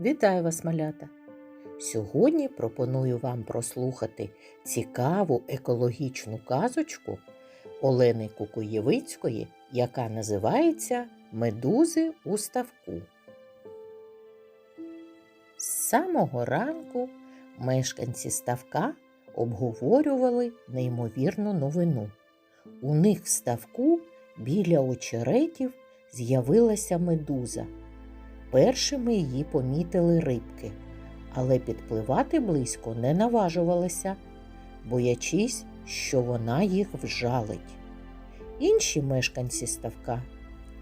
Вітаю вас, малята! Сьогодні пропоную вам прослухати цікаву екологічну казочку Олени Кукуєвицької, яка називається Медузи у ставку. З самого ранку мешканці ставка обговорювали неймовірну новину. У них в ставку біля очеретів з'явилася медуза. Першими її помітили рибки, але підпливати близько не наважувалися, боячись, що вона їх вжалить. Інші мешканці ставка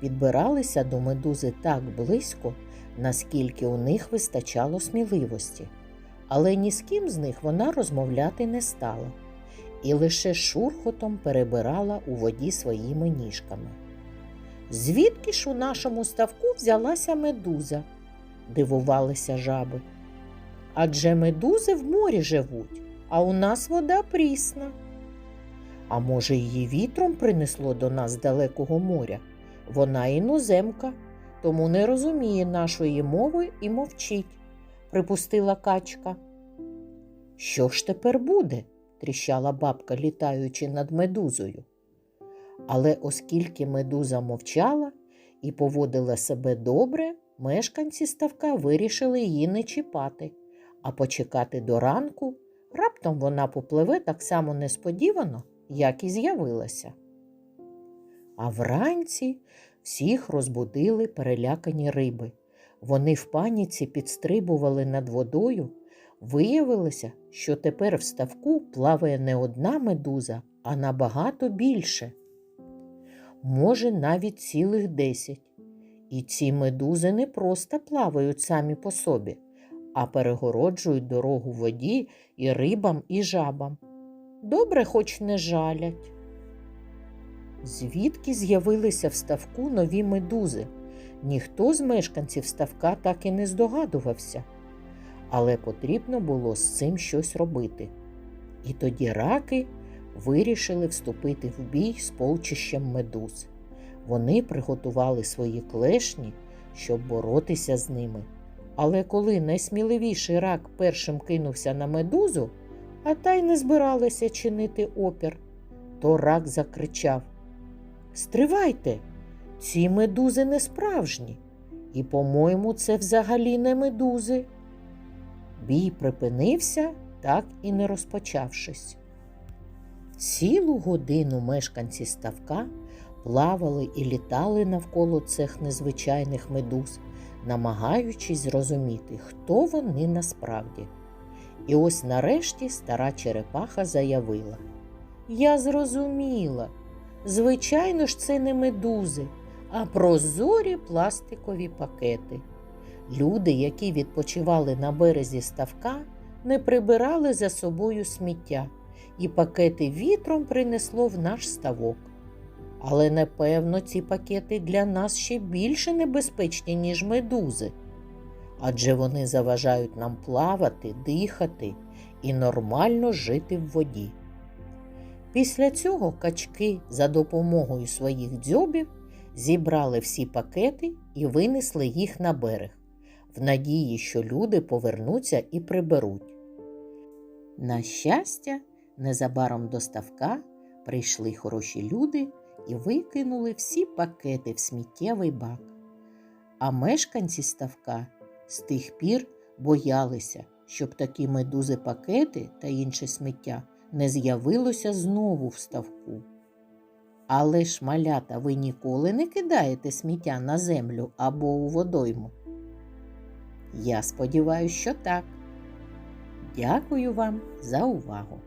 підбиралися до медузи так близько, наскільки у них вистачало сміливості, але ні з ким з них вона розмовляти не стала і лише шурхотом перебирала у воді своїми ніжками. Звідки ж у нашому ставку взялася медуза? дивувалися жаби. Адже медузи в морі живуть, а у нас вода прісна. А може, її вітром принесло до нас з далекого моря? Вона іноземка, тому не розуміє нашої мови і мовчить, припустила качка. Що ж тепер буде? тріщала бабка, літаючи над медузою. Але оскільки медуза мовчала і поводила себе добре, мешканці ставка вирішили її не чіпати, а почекати до ранку. Раптом вона попливе так само несподівано, як і з'явилася. А вранці всіх розбудили перелякані риби. Вони в паніці підстрибували над водою. Виявилося, що тепер в ставку плаває не одна медуза, а набагато більше може навіть цілих десять. І ці медузи не просто плавають самі по собі, а перегороджують дорогу воді і рибам, і жабам. Добре, хоч не жалять. Звідки з'явилися в ставку нові медузи? Ніхто з мешканців ставка так і не здогадувався. Але потрібно було з цим щось робити. І тоді раки вирішили вступити в бій з полчищем медуз. Вони приготували свої клешні, щоб боротися з ними. Але коли найсміливіший рак першим кинувся на медузу, а та й не збиралася чинити опір, то рак закричав Стривайте, ці медузи не справжні, і, по-моєму, це взагалі не медузи. Бій припинився, так і не розпочавшись. Цілу годину мешканці ставка плавали і літали навколо цих незвичайних медуз, намагаючись зрозуміти, хто вони насправді. І ось нарешті стара черепаха заявила: Я зрозуміла, звичайно ж, це не медузи, а прозорі пластикові пакети. Люди, які відпочивали на березі ставка, не прибирали за собою сміття і пакети вітром принесло в наш ставок. Але напевно ці пакети для нас ще більше небезпечні, ніж медузи, адже вони заважають нам плавати, дихати і нормально жити в воді. Після цього качки за допомогою своїх дзьобів зібрали всі пакети і винесли їх на берег, в надії, що люди повернуться і приберуть. На щастя, Незабаром до ставка прийшли хороші люди і викинули всі пакети в сміттєвий бак. А мешканці ставка з тих пір боялися, щоб такі медузи пакети та інше сміття не з'явилося знову в ставку. Але ж, малята, ви ніколи не кидаєте сміття на землю або у водойму? Я сподіваюся, що так. Дякую вам за увагу!